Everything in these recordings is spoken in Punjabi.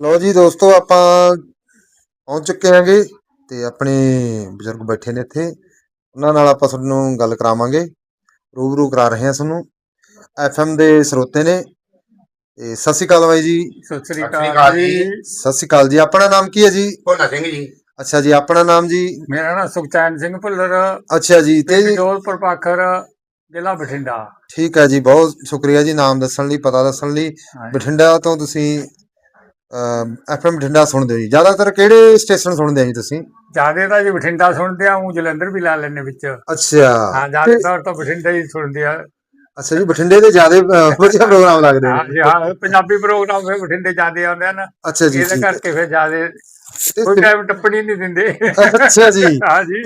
ਲਓ ਜੀ ਦੋਸਤੋ ਆਪਾਂ ਪਹੁੰਚ ਚੁੱਕੇ ਹਾਂਗੇ ਤੇ ਆਪਣੇ ਬਜ਼ੁਰਗ ਬੈਠੇ ਨੇ ਇੱਥੇ। ਉਹਨਾਂ ਨਾਲ ਆਪਾਂ ਤੁਹਾਨੂੰ ਗੱਲ ਕਰਾਵਾਂਗੇ। ਰੂਬਰੂ ਕਰਾ ਰਹੇ ਹਾਂ ਤੁਹਾਨੂੰ। ਐਫਐਮ ਦੇ ਸਰੋਤੇ ਨੇ। ਤੇ ਸਤਿ ਸ਼੍ਰੀ ਅਕਾਲ ਬਾਈ ਜੀ। ਸਤਿ ਸ੍ਰੀ ਅਕਾਲ ਜੀ। ਸਤਿ ਸ਼੍ਰੀ ਅਕਾਲ ਜੀ। ਆਪਣਾ ਨਾਮ ਕੀ ਹੈ ਜੀ? ਭੋਲਾ ਸਿੰਘ ਜੀ। ਅੱਛਾ ਜੀ ਆਪਣਾ ਨਾਮ ਜੀ? ਮੇਰਾ ਨਾਮ ਸੁਖਚੈਨ ਸਿੰਘ ਭੁੱਲਰ। ਅੱਛਾ ਜੀ ਤੇ ਜੀ ਜੋਧਪੁਰ ਪਾਖਰ ਜ਼ਿਲ੍ਹਾ ਬਠਿੰਡਾ। ਠੀਕ ਹੈ ਜੀ ਬਹੁਤ ਸ਼ੁਕਰੀਆ ਜੀ ਨਾਮ ਦੱਸਣ ਲਈ ਪਤਾ ਦੱਸਣ ਲਈ। ਬਠਿੰਡਾ ਤੋਂ ਤੁਸੀਂ ਐਫਐਮ ਬਠਿੰਡਾ ਸੁਣਦੇ ਹੋ ਜੀ। ਜ਼ਿਆਦਾਤਰ ਕਿਹੜੇ ਸਟੇਸ਼ਨ ਸੁਣਦੇ ਆ ਜੀ ਤੁਸੀਂ? ਜਿਆਦੇ ਤਾਂ ਜੀ ਬਠਿੰਡਾ ਸੁਣਦੇ ਆ ਉਹ ਜਲੰਧਰ ਵੀ ਲਾ ਲੈਣੇ ਵਿੱਚ। ਅੱਛਾ। ਹਾਂ ਜ਼ਿਆਦਾ ਤੌਰ ਤਾਂ ਬਠਿੰਡਾ ਹੀ ਸੁਣਦੇ ਆ। ਅੱਛਾ ਜੀ ਬਠਿੰਡੇ ਦੇ ਜ਼ਿਆਦਾ ਵਧੀਆ ਪ੍ਰੋਗਰਾਮ ਲੱਗਦੇ ਹਾਂ ਨੇ ਹਾਂ ਪੰਜਾਬੀ ਪ੍ਰੋਗਰਾਮ ਫਿਰ ਬਠਿੰਡੇ ਜਿਆਦੇ ਆਉਂਦੇ ਆ ਨਾ। ਅੱਛਾ ਜੀ ਇਹਦੇ। ਕਰਕੇ ਫਿਰ ਜਿਆਦੇ ਕੋਈ ਟਾਈਮ ਟੱਪਣੀ ਨਹੀਂ ਦਿੰਦੇ। ਅੱਛਾ ਜੀ। ਹਾਂ ਜੀ।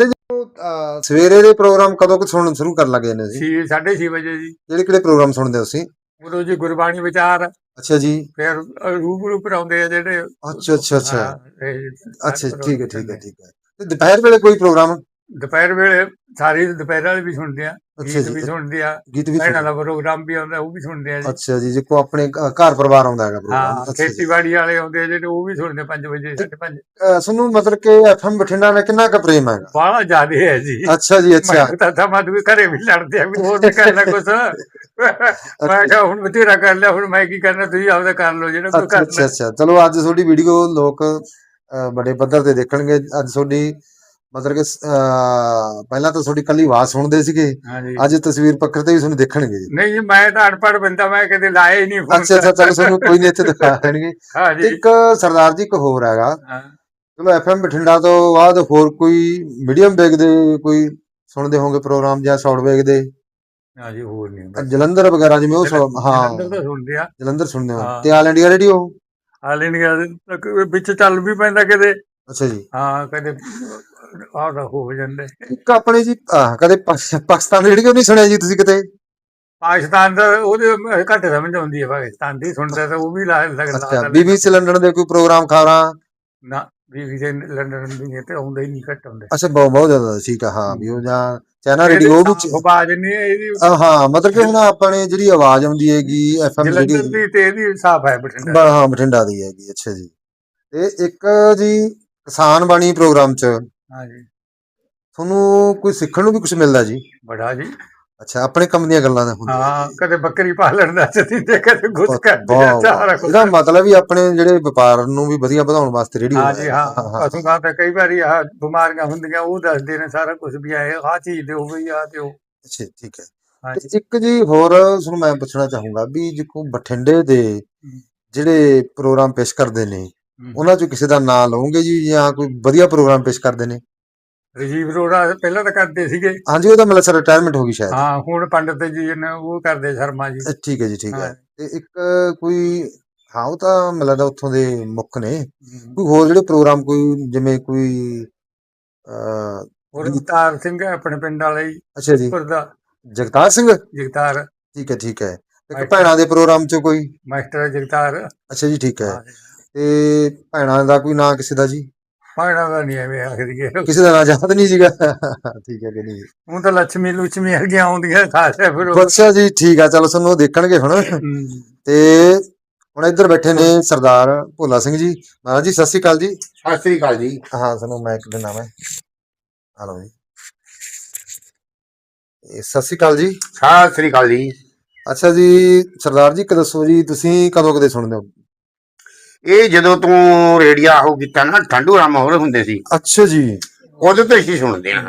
ਸਵੇਰੇ ਦੇ ਪ੍ਰੋਗਰਾਮ ਕਦੋਂ ਕੁ ਸੁਣਨ ਸ਼ੁਰੂ ਕਰਨ ਲੱਗੇ ਨੇ ਜੀ 6 6:30 ਵਜੇ ਜੀ। ਕਿਹੜੇ ਕਿਹੜੇ ਪ੍ਰੋਗਰਾਮ ਸੁਣਦੇ ਹੋ ਤੁਸੀਂ? ਉਦੋਂ ਜੀ ਗੁਰਬਾਣੀ ਵਿਚਾਰ ਅੱਛਾ ਜੀ। ਫਿਰ ਰੂਬਰੂ ਪਰ ਆਉਂਦੇ ਆ ਜਿਹੜੇ ਅੱਛਾ ਅੱਛਾ ਅੱਛਾ। ਹਾਂ, ਇਹ ਅੱਛਾ ਠੀਕ ਹੈ ਠੀਕ ਹੈ ਠੀਕ ਹੈ। ਤੇ ਦੁਪਹਿਰ ਵੇਲੇ ਕੋਈ ਪ੍ਰੋਗਰਾਮ? ਦੁਪਹਿਰ ਵੇਲੇ ਸਾਰੀ ਦੁਪਹਿਰ ਵਾਲੇ ਵੀ ਸੁਣਦੇ ਆ ਅੱਛਾ ਗੀਤ ਜੀ ਵੀ ਸੁਣਦੇ ਆ ਗੀਤ ਵੀ ਭੈਣਾਂ ਸੁਣਦੇ। ਦਾ ਪ੍ਰੋਗਰਾਮ ਵੀ ਆਉਂਦਾ ਉਹ ਵੀ ਸੁਣਦੇ ਆ ਜੀ। ਅੱਛਾ ਜੀ ਜੇ ਕੋ ਆਪਣੇ ਘ- ਘਰ ਪਰਿਵਾਰ ਆਉਂਦਾ ਹੈਗਾ ਪ੍ਰੋਗਰਾਮ ਹਾਂ ਖੇਤੀਬਾੜੀ ਵਾਲੇ ਆਉਂਦੇ ਆ ਜਿਹੜੇ ਉਹ ਵੀ ਸੁਣਦੇ 5 ਵਜੇ 5:30 ਅਹ ਤੁਹਾਨੂੰ ਮਤਲਬ ਕਿ ਐਫਐਮ ਬਠਿੰਡਾ ਨਾਲ ਕਿੰਨਾ ਕੁ ਪ੍ਰੇਮ ਹੈਗਾ? ਬਾਹਲਾ ਜ਼ਿਆਦੇ ਹੈ ਜੀ। ਅੱਛਾ ਜੀ ਅੱਛਾ। ਮੈਂ ਤਾਂ ਤਾਂ ਵੀ ਘਰੇ ਵੀ ਲੜਦੇ ਆ ਵੀ ਹੋਰ ਵੀ ਕਰਨਾ ਕੁਛ। ਮੈਂ ਕਿਹਾ ਹੁਣ ਬਥੇਰਾ ਕਰ ਲਿਆ ਹੁਣ ਮੈਂ ਕੀ ਕਰਨਾ ਤੁਸੀਂ ਆਪਦਾ ਕਰ ਲਓ ਜਿਹੜਾ ਕੋਈ ਅੱਛਾ ਅੱਛਾ ਕਰਨਾ। ਅੱਛਾ ਚਲੋ ਅੱਜ ਤੁਹਾਡੀ ਵੀਡੀਓ ਲੋਕ ਬੜੇ ਪੱਧਰ ਤੇ ਦੇਖਣਗੇ। ਅੱਜ ਤੁਹਾਡੀ ਮਤਲਬ ਕਿ ਪਹਿਲਾਂ ਤਾਂ ਤੁਹਾਡੀ ਕੱਲੀ ਆਵਾਜ਼ ਸੁਣਦੇ ਸੀਗੇ। ਅੱਜ ਤਸਵੀਰ ਪੱਖਰ ਤੇ ਵੀ ਤੁਹਾਨੂੰ ਦੇਖਣਗੇ। ਜੀ ਨਹੀਂ ਜੀ ਮੈਂ ਤਾਂ ਅਨਪੜ੍ਹ ਬੰਦਾ ਮੈਂ ਕਦੇ ਲਾਇਆ ਹੀ ਨਹੀਂ ਅੱਛਾ ਅੱਛਾ ਚਲੋ ਤੁਹਾਨੂੰ ਕੋਈ ਨਹੀਂ ਇੱਥੇ ਦਿਖਾ ਦੇਣਗੇ। ਇੱਕ ਸਰਦਾਰ ਜੀ ਇੱਕ ਹੋਰ ਹੈਗਾ। ਹਾਂ। ਚਲੋ ਐਫਐਮ ਬਠਿੰਡਾ ਤੋਂ ਬਾਅਦ ਹੋਰ ਕੋਈ ਮੀਡੀਅਮ ਵੇਗਦੇ ਕੋਈ ਸੁਣਦੇ ਹੋਵੋਗੇ ਪ੍ਰੋਗਰਾਮ ਜਾਂ ਸ਼ਾਰਟ ਵੇਗਦੇ ਹਾਂ ਜੀ ਹੋਰ ਨਹੀਂ। ਜਲੰਧਰ ਵਗੈਰਾ ਜਿਵੇਂ ਉਹ ਹਾਂ। ਜਲੰਧਰ ਸੁਣਦੇ ਆ। ਜਲੰਧਰ ਸੁਣਦੇ। ਤੇ All India radio? All India ਦੇ ਵਿੱਚ ਚੱਲ ਵੀ ਪੈਂਦਾ ਕਿਤੇ ਅੱਛਾ ਜੀ। ਹਾਂ ਕਦੇ ਆਹ ਦਾ ਹੋ ਜਾਂਦਾ। ਇੱਕ ਆਪਣੇ ਜੀ ਆਹ, ਕਦੇ ਪਾਕ- ਪਾਕਿਸਤਾਨ ਰੇਡੀਓ ਨਹੀਂ ਸੁਣਿਆ ਜੀ ਤੁਸੀਂ ਕਿਤੇ? ਪਾਕਿਸਤਾਨ ਦਾ ਉਹਦੇ ਘੱਟ ਸਮਝ ਆਉਂਦੀ ਹੈ ਪਾਕਿਸਤਾਨ ਦੀ ਸੁਣਦਾ ਤਾਂ ਉਹ ਵੀ ਲਾ ਅੱਛਾ ਲੱਗਦਾ ਬੀਬੀਸੀ ਲੰਡਨ ਦੇ ਕੋਈ ਪ੍ਰੋਗਰਾਮ ਖਬਰਾਂ? ਨਾ ਵੀ ਦੇ ਲੰਡਨ ਦੀ ਤੇ ਆਉਂਦਾ ਹੀ ਨਹੀਂ ਘੱਟ ਆਉਂਦੇ। ਅੱਛਾ ਬਹੁਤ ਬਹੁਤ ਜ਼ਿਆਦਾ ਠੀਕ ਆ ਹਾਂ ਵੀ ਉਹ ਜਾਂ ਚੈਨਾ ਰੇਡੀਓ ਉਹ ਵੀ ਚ- ਆਵਾਜ਼ ਨਹੀਂ ਇਹਦੀ ਅਹ, ਹਾਂ ਮਤਲਬ ਕਿ ਹੁਣ ਆਪਣੇ ਜਿਹੜੀ ਆਵਾਜ਼ ਆਉਂਦੀ ਹੈਗੀ ਐਫਐਮ ਜਲੰਧਰ ਰੇਡੀਓ ਦੀ ਤੇ ਇਹਦੀ ਸਾਫ਼ ਹੈ ਬਠਿੰਡਾ ਬ- ਹਾਂ ਬਠਿੰਡਾ ਦੀ ਹੈਗੀ ਅੱਛਾ ਜੀ। ਤੇ ਇੱਕ ਜੀ ਕਿਸਾਨ ਬਾਣੀ ਪ੍ਰੋਗਰਾਮ ਚ ਜੀ ਤੁਹਾਨੂੰ ਕੋਈ ਸਿੱਖਣ ਨੂੰ ਵੀ ਕੁਝ ਮਿਲਦਾ ਜੀ? ਬੜਾ ਜੀ। ਅੱਛਾ ਆਪਣੇ ਕੰਮ ਦੀਆਂ ਗੱਲਾਂ ਦਾ ਹੁੰਦਾ ਹਾਂ ਕਦੇ ਬੱਕਰੀ ਪਾਲਣ ਦਾ ਚਤੀ ਤੇ ਕਦੇ ਗੁੱਸ ਕਰਦੇ ਆ ਸਾਰਾ ਕੁਝ ਇਹਦਾ ਮਤਲਬ ਵੀ ਆਪਣੇ ਜਿਹੜੇ ਵਪਾਰ ਨੂੰ ਵੀ ਵਧੀਆ ਵਧਾਉਣ ਵਾਸਤੇ ਰੇਡੀਓ ਹਾਂ ਜੀ ਹਾਂ। ਪਸ਼ੂਆਂ ਤੇ ਕਈ ਵਾਰੀ ਆ ਬਿਮਾਰੀਆਂ ਹੁੰਦੀਆਂ ਉਹ ਦੱਸਦੇ ਨੇ ਸਾਰਾ ਕੁਝ ਵੀ ਆਏ ਆਹ ਚੀਜ਼ ਦਿਓ ਬਈ ਆ ਦਿਓ। ਅੱਛਾ ਠੀਕ ਹੈ। ਇੱਕ ਜੀ ਹੋਰ ਤੁਹਾਨੂੰ ਮੈਂ ਪੁੱਛਣਾ ਚਾਹੂੰਗਾ ਵੀ ਜਿਕੋ ਬਠਿੰਡੇ ਦੇ ਜਿਹੜੇ ਪ੍ਰੋਗਰਾਮ ਪੇਸ਼ ਕਰਦੇ ਨੇ ਉਹਨਾਂ ਚੋਂ ਕਿਸੇ ਦਾ ਨਾਮ ਲਓਗੇ ਜੀ ਜਾਂ ਕੋਈ ਵਧੀਆ ਪ੍ਰੋਗਰਾਮ ਪੇਸ਼ ਕਰਦੇ ਨੇ? ਰਜੀਵ ਰੋੜਾ ਪਹਿਲਾਂ ਤਾਂ ਕਰਦੇ ਸੀਗੇ। ਹਾਂਜੀ ਉਹਦਾ ਮਤਲਬ ਸਰ ਰਿਟਾਇਰਮੈਂਟ ਹੋ ਗਈ ਸ਼ਾਇਦ। ਹਾਂ ਹੁਣ ਪੰਡਤ ਜੀ ਨੇ ਉਹ ਕਰਦੇ ਸ਼ਰਮਾ ਜੀ। ਠੀਕ ਹੈ ਜੀ ਠੀਕ ਹੈ। ਤੇ ਇੱਕ ਕੋਈ ਹਾਂ ਉਹ ਤਾਂ ਲੱਗਦਾ ਉੱਥੋਂ ਦੇ ਮੁੱਖ ਨੇ। ਕੋਈ ਹੋਰ ਜਿਹੜੇ ਪ੍ਰੋਗਰਾਮ ਕੋਈ ਜਿਵੇਂ ਕੋਈ ਅ ਹੋਰ ਜਗਤਾਰ ਸਿੰਘ ਆਪਣੇ ਪਿੰਡ ਵਾਲੇ ਹੀ ਅੱਛਾ ਜੀ। ਜਗਤਾਰ ਸਿੰਘ? ਜਗਤਾਰ। ਠੀਕ ਹੈ ਠੀਕ ਹੈ। ਇੱਕ। ਭੈਣਾਂ ਦੇ ਪ੍ਰੋਗਰਾਮ ਚ ਕੋਈ? ਮਾਸਟਰ ਜਗਤਾਰ। ਅੱਛਾ ਜੀ ਠੀਕ ਹਾਂ। ਤੇ ਭੈਣਾਂ ਦਾ ਕੋਈ ਨਾਂ ਕਿਸੇ ਦਾ ਜੀ? ਪਾਣਾ ਦਾ ਨਹੀਂ ਐਵੇਂ ਆਖਦੀ ਹੈ ਕਿਸੇ ਦਾ ਨਾਂ ਯਾਦ ਨਹੀਂ ਸੀਗਾ। ਠੀਕ ਹੈ ਕਿ ਨਹੀਂ? ਉਹ ਤਾਂ ਲక్ష్ਮੀ ਲੁਚਮੀ ਵਰਗੀਆਂ ਆਉਂਦੀਆਂ ਖਾਸੇ ਫਿਰ ਉਹ- ਅੱਛਾ ਜੀ ਠੀਕ ਆ ਚਲੋ ਸਾਨੂੰ ਉਹ ਦੇਖਣਗੇ ਹੁਣ। ਤੇ ਹੁਣ ਇੱਧਰ ਬੈਠੇ ਨੇ ਸਰਦਾਰ ਭੋਲਾ ਸਿੰਘ ਜੀ। ਮਹਾਰਾਜ ਜੀ ਸਤਿ ਸ੍ਰੀ ਅਕਾਲ ਜੀ। ਸਤਿ ਸ੍ਰੀ ਅਕਾਲ ਜੀ। ਹਾਂ ਸਾਨੂੰ ਮਾਈਕ ਦੇ ਨਾਮ ਹੈ ਹਲੋ ਜੀ। ਇਹ ਸਤਿ ਸ੍ਰੀ ਅਕਾਲ ਜੀ। ਸਤਿ ਸ੍ਰੀ ਅਕਾਲ ਜੀ। ਅੱਛਾ ਜੀ ਸਰਦਾਰ ਜੀ ਇੱਕ ਦੱਸੋ ਜੀ ਤੁਸੀਂ ਕਦੋਂ ਕਦੇ ਸੁਣਦੇ ਹੋ? ਇਹ ਜਦੋਂ ਤੂੰ ਰੇਡੀਆ ਉਹ ਕੀਤਾ ਨਾ ਠੰਡੂ ਰਾਮ ਹੋਰ ਹੁੰਦੇ ਸੀ। ਅੱਛਾ ਜੀ। ਉਦੋਂ ਤੋਂ ਹੀ ਸੁਣਦੇ ਆ।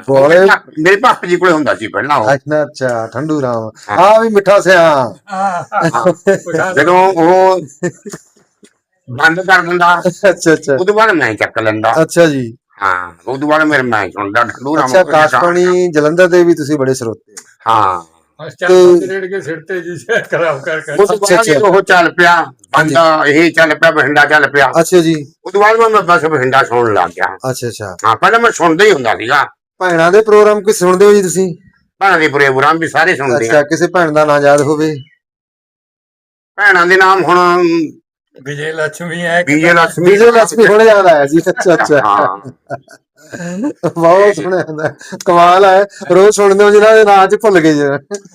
ਮੇਰੇ ਪਾਪਾ ਜੀ ਕੋਲੇ ਹੁੰਦਾ ਸੀ ਪਹਿਲਾਂ ਉਹ। ਅੱਛਾ ਅੱਛਾ ਠੰਡੂ ਰਾਮ। ਹਾਂ। ਆ ਵੀ ਮਿੱਠਾ ਸਿਆ। ਹਾਂ। ਜਦੋਂ ਉਹ ਬੰਦ ਕਰ ਦਿੰਦਾ ਅੱਛਾ ਅੱਛਾ। ਉਦੋਂ ਬਾਅਦ ਮੈਂ ਚੱਕ ਲੈਂਦਾ। ਅੱਛਾ ਜੀ। ਹਾਂ ਉਦੋਂ ਬਾਅਦ ਮੇਰੇ ਮੈਂ ਸੁਣਦਾ ਠੰਡੂ ਰਾਮ ਅੱਛਾ ਕਾਸ਼ਪਾਣੀ ਜਲੰਧਰ ਦੇ ਵੀ ਤੁਸੀਂ ਬੜੇ ਸਰੋਤੇ। ਹੋ। ਹਾਂ ਚੱਲ ਰੇੜ ਕੇ ਸਿੱਟੇ ਜੀ ਖਰਾਬ ਕਰ ਕਰ ਤੋਂ ਅੱਛਾ, ਅੱਛਾ। ਉਹ ਚੱਲ ਪਿਆ ਹਾਂਜੀ। ਇਹ ਚੱਲ ਪਿਆ ਬਠਿੰਡਾ ਚੱਲ ਪਿਆ। ਅੱਛਾ ਜੀ। ਉਸ ਤੋਂ ਬਾਅਦ ਮੈਂ ਬਸ ਬਠਿੰਡਾ ਸੁਣਨ ਲੱਗ ਗਿਆ। ਅੱਛਾ ਅੱਛਾ। ਹਾਂ ਪਹਿਲਾਂ ਮੈਂ ਸੁਣਦਾ ਹੀ ਹੁੰਦਾ ਸੀਗਾ। ਭੈਣਾਂ ਦੇ ਪ੍ਰੋਗਰਾਮ ਕੋਈ ਸੁਣਦੇ ਹੋ ਜੀ ਤੁਸੀਂ? ਭੈਣਾਂ ਦੇ ਬੁਰੇ ਬੁਰਾਮ ਵੀ ਸਾਰੇ ਸੁਣਦੇ ਆ ਅੱਛਾ ਕਿਸੇ ਭੈਣ ਦਾ ਨਾਂ ਯਾਦ ਹੋਵੇ? ਭੈਣਾਂ ਦੇ ਨਾਮ ਹੁਣ ਵਿਜੇ ਲక్ష్ਮੀ ਹੈ ਵਿਜੇ ਲక్ష్ਮੀ ਵਿਜੇ ਲక్ష్ਮੀ ਹੁਣ ਯਾਦ ਆਇਆ ਜੀ ਅੱਛਾ ਅੱਛਾ। ਹਾਂ। ਬਹੁਤ ਸੁਣਿਆ ਹੁੰਦਾ ਕਮਾਲ ਹੈ ਰੋਜ਼ ਸੁਣਦੇ ਹੋ ਜਿਹਨਾਂ ਦੇ ਨਾਂ ਚ ਭੁੱਲ ਗਏ ਜੀ।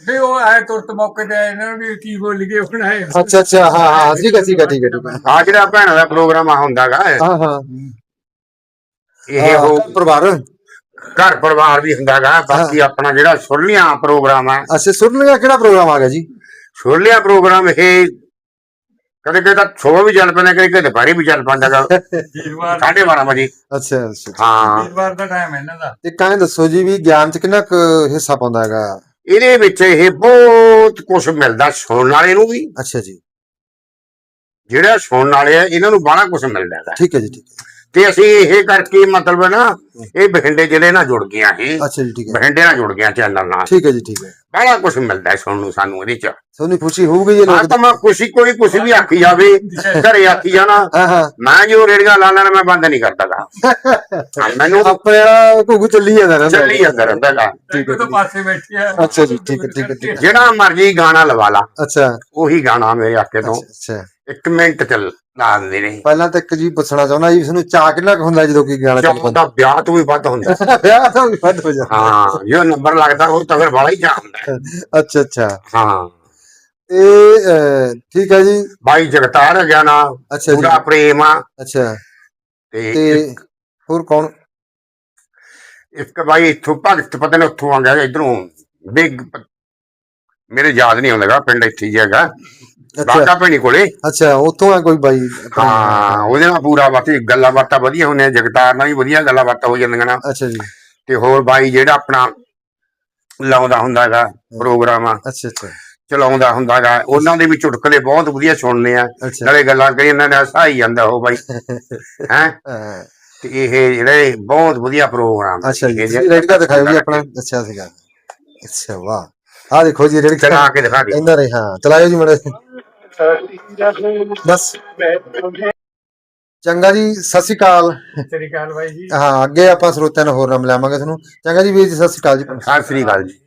ਵੀ ਉਹ ਆਏ ਤੁਰਤ ਮੌਕੇ ਤੇ ਆਏ ਨੂੰ ਵੀ ਕੀ ਬੋਲ ਗਏ ਹੁਣ ਆਏ। ਅੱਛਾ ਅੱਛਾ ਹਾਂ ਹਾਂ ਠੀਕ ਹੈ ਠੀਕ ਹੈ ਠੀਕ ਹੈ ਆ ਜਿਹੜਾ ਭੈਣਾਂ ਦਾ ਪ੍ਰੋਗਰਾਮ ਹੁੰਦਾਗਾ ਹਾਂ ਹਾਂ। ਇਹ ਉਹ ਹਾਂ, ਪਰਿਵਾਰ ਘਰ ਪਰਿਵਾਰ ਵੀ ਹੁੰਦਾਗਾ ਬਾਕੀ ਆਪਣਾ ਜਿਹੜਾ ਸੁਰਲੀਆਂ ਪ੍ਰੋਗਰਾਮ ਆ। ਅੱਛਾ ਸੁਣਨ ਕਿਹੜਾ ਪ੍ਰੋਗਰਾਮ ਆ ਗਿਆ ਜੀ? ਸੁਰਲੀਆਂ ਪ੍ਰੋਗਰਾਮ ਇਹ ਕਦੇ ਕਦੇ ਤਾਂ ਸੋ ਵੀ ਚੱਲ ਪੈਂਦਾ ਕਦੇ ਕਦੇ ਦੁਪਹਿਰੇ ਵੀ ਚੱਲ ਪੈਂਦਾਗਾ ਵੀਰਵਾਰ ਸਾਢੇ 12 ਵਜੇ ਅੱਛਾ ਅੱਛਾ ਹਾਂ। ਵੀਰਵਾਰ ਦਾ ਟਾਈਮ ਹੈ ਇਹਨਾਂ ਦਾ। ਤੇ ਕਾਂ ਦੱਸੋ ਜੀ ਵੀ ਗਿਆਨ ਚ ਕਿੰਨਾ ਕੁ ਹਿੱਸਾ ਪਾਉਂਦਾ ਹੈਗਾ? ਇਹਦੇ ਵਿੱਚ ਇਹ ਬਹੁਤ ਕੁਝ ਮਿਲਦਾ ਸੁਣਨ ਵਾਲੇ ਨੂੰ ਵੀ। ਅੱਛਾ ਜੀ। ਜਿਹੜਾ ਸੁਣਨ ਵਾਲੇ ਆ ਇਹਨਾਂ ਨੂੰ ਬੜਾ ਕੁਝ ਮਿਲਦਾ ਹੈਗਾ। ਠੀਕ ਹੈ ਜੀ ਠੀਕ ਹੈ। ਤੇ ਅਸੀਂ ਇਹ ਕਰਕੇ ਮਤਲਬ ਨਾ ਇਹ ਬਠਿੰਡੇ ਜ਼ਿਲ੍ਹੇ ਨਾਲ ਜੁੜ ਗਿਆ ਇਹ ਅੱਛਾ ਜੀ ਠੀਕ ਹੈ। ਬਠਿੰਡੇ ਨਾਲ ਜੁੜ ਗਿਆ ਚੈਨਲ ਨਾਲ। ਠੀਕ ਹੈ ਜੀ ਠੀਕ ਹੈ। ਬੜਾ ਕੁਝ ਮਿਲਦਾ ਹੈ ਸੁਣਨ ਨੂੰ ਸਾਨੂੰ ਇਹਦੇ ਚ। ਤੁਹਾਨੂੰ ਖੁਸ਼ੀ ਹੋਊਗੀ ਜੀ ਹਾਂ ਲੋਕ ਤਾਂ ਮੈਂ ਖੁਸ਼ੀ ਕੋਈ ਕੁਝ ਵੀ ਆਖੀ ਜਾਵੇ ਘਰੇ ਆਖੀ ਜਾਣਾ ਹਾਂ ਹਾਂ। ਮੈਂ ਜੋ ਰੇੜੀਆਂ ਲਾ ਲੈਣਾ ਮੈਂ ਬੰਦ ਨਹੀਂ ਕਰਦਾਗਾ ਮੈਨੂੰ ਆਪਣੇ ਘੁੱਗੂ ਚੱਲੀ ਜਾਂਦਾ ਰਹਿੰਦਾ। ਚੱਲੀ ਜਾਂਦਾ ਰਹਿੰਦਾਗਾ ਇੱਕ ਤੋਂ ਪਾਸੇ ਬੈਠੀ ਆ। ਅੱਛਾ ਜੀ ਠੀਕ ਹੈ ਠੀਕ ਹੈ ਠੀਕ ਹੈ। ਜਿਹੜਾ ਮਰਜ਼ੀ ਗਾਣਾ ਲਵਾ ਲਾ। ਅੱਛਾ। ਉਹੀ ਗਾਣਾ ਮੇਰੇ ਆਕੇ ਤੋਂ। ਅੱਛਾ ਅੱਛਾ। ਇੱਕ ਮਿੰਟ ਚ ਲਾ ਦਿੰਦੇ ਨੇ। ਪਹਿਲਾਂ ਤਾਂ ਇੱਕ ਜੀ ਪੁੱਛਣਾ ਚਾਹੁੰਦਾ ਜੀ ਤੁਹਾਨੂੰ ਚਾਹ ਕਿੰਨਾ ਕੁ ਹੁੰਦਾ ਜਦੋਂ ਕੋਈ ਗਾਣਾ ਚੱਲ ਤਾਂ ਵਿਆਹ ਤੋਂ ਵੀ ਵੱਧ ਹੁੰਦਾ। ਪੈਂਦਾ ਵਿਆਹ ਤਾਂ ਵੀ ਵੱਧ ਹੋ ਜਾਂਦਾ। ਹਾਂ ਜੋ ਨੰਬਰ ਲੱਗਦਾ ਉਹ ਤਾਂ ਫਿਰ ਬੜਾ ਹੀ ਚਾਹ ਹੁੰਦਾ। ਅੱਛਾ ਅੱਛਾ। ਹਾਂ। ਇਹ ਠੀਕ ਹੈ ਜੀ। ਬਾਈ ਜਗਤਾਰ ਹੈ ਗਿਆ ਨਾ ਅੱਛਾ ਜੀ। ਪੂਰਾ ਪ੍ਰੇਮ ਆ। ਅੱਛਾ। ਤੇ ਹੋਰ ਕੌਣ? ਇੱਕ ਬਾਈ ਇੱਥੋਂ ਭਗਤ ਪਤਾ ਨਹੀਂ ਉੱਥੋਂ ਆ ਗਿਆ ਇਧਰੋਂ। ਬਿਗ ਮੇਰੇ ਯਾਦ ਨਹੀਂ ਆਉਂਦਾਗਾ ਪਿੰਡ ਇੱਥੇ ਹੀ ਹੈਗਾ। ਬਾਕਾ ਭੈਣੀ ਕੋਲੇ? ਅੱਛਾ ਉੱਥੋਂ ਆ ਕੋਈ ਬਾਈ? ਹਾਂ ਉਹਦੇ ਨਾਲ ਪੂਰਾ ਬਾਤੀ ਗੱਲਾਂ ਬਾਤਾਂ ਵਧੀਆ ਹੁੰਦੀਆਂ ਜਗਤਾਰ ਨਾਲ ਵੀ ਵਧੀਆ ਗੱਲਾਂ ਬਾਤਾਂ ਹੋ ਜਾਂਦੀਆਂ ਨਾ। ਅੱਛਾ ਜੀ। ਤੇ ਹੋਰ ਬਾਈ ਜਿਹੜਾ ਆਪਣਾ ਲਾਉਂਦਾ ਹੁੰਦਾਗਾ ਪ੍ਰੋਗਰਾਮ। ਅੱਛਾ ਅੱਛਾ। ਚਲਾਉਂਦਾ ਹੁੰਦਾਗਾ ਉਹਨਾਂ ਦੇ ਵੀ ਚੁਟਕਲੇ ਬਹੁਤ ਵਧੀਆ ਸੁਣਨੇ ਆ। ਨਾਲੇ ਗੱਲਾਂ ਕਰੀ ਇਹਨਾਂ ਦਾ ਸਹਾਈ ਜਾਂਦਾ ਉਹ ਬਾਈ। ਹੈ? ਤੇ ਇਹ ਜਿਹੜੇ ਬਹੁਤ ਵਧੀਆ ਪ੍ਰੋਗਰਾਮ ਅੱਛਾ ਜੀ। ਰੇੜਕਾ ਦਿਖਾਓ ਜੀ ਆਪਣਾ। ਅੱਛਾ ਸੀਗਾ। ਅੱਛਾ ਵਾਹ। ਆ ਦੇਖੋ ਜੀ ਰੇੜਕਾ ਚਲਾ ਕੇ ਦਿਖਾ ਦੇ ਇੰਨਾ ਰਹੇ। ਹਾਂ ਚਲਾਇਓ ਜੀ ਮੜੇ ਬਸ। ਚੰਗਾ ਜੀ ਸਤਿ ਸ਼੍ਰੀ ਅਕਾਲ। ਸਤਿ ਸ੍ਰੀ ਅਕਾਲ ਬਾਈ ਜੀ। ਹਾਂ ਅੱਗੇ ਆਪਾਂ ਸਰੋਤਿਆਂ ਨੂੰ ਹੋਰ ਨਾਮ ਲਾਵਾਂਗੇ ਤੁਹਾਨੂੰ। ਚੰਗਾ ਜੀ ਵੀਰ ਜੀ ਸਤਿ ਸ਼੍ਰੀ ਅਕਾਲ ਜੀ। ਸਤਿ ਸ੍ਰੀ ਅਕਾਲ ਜੀ।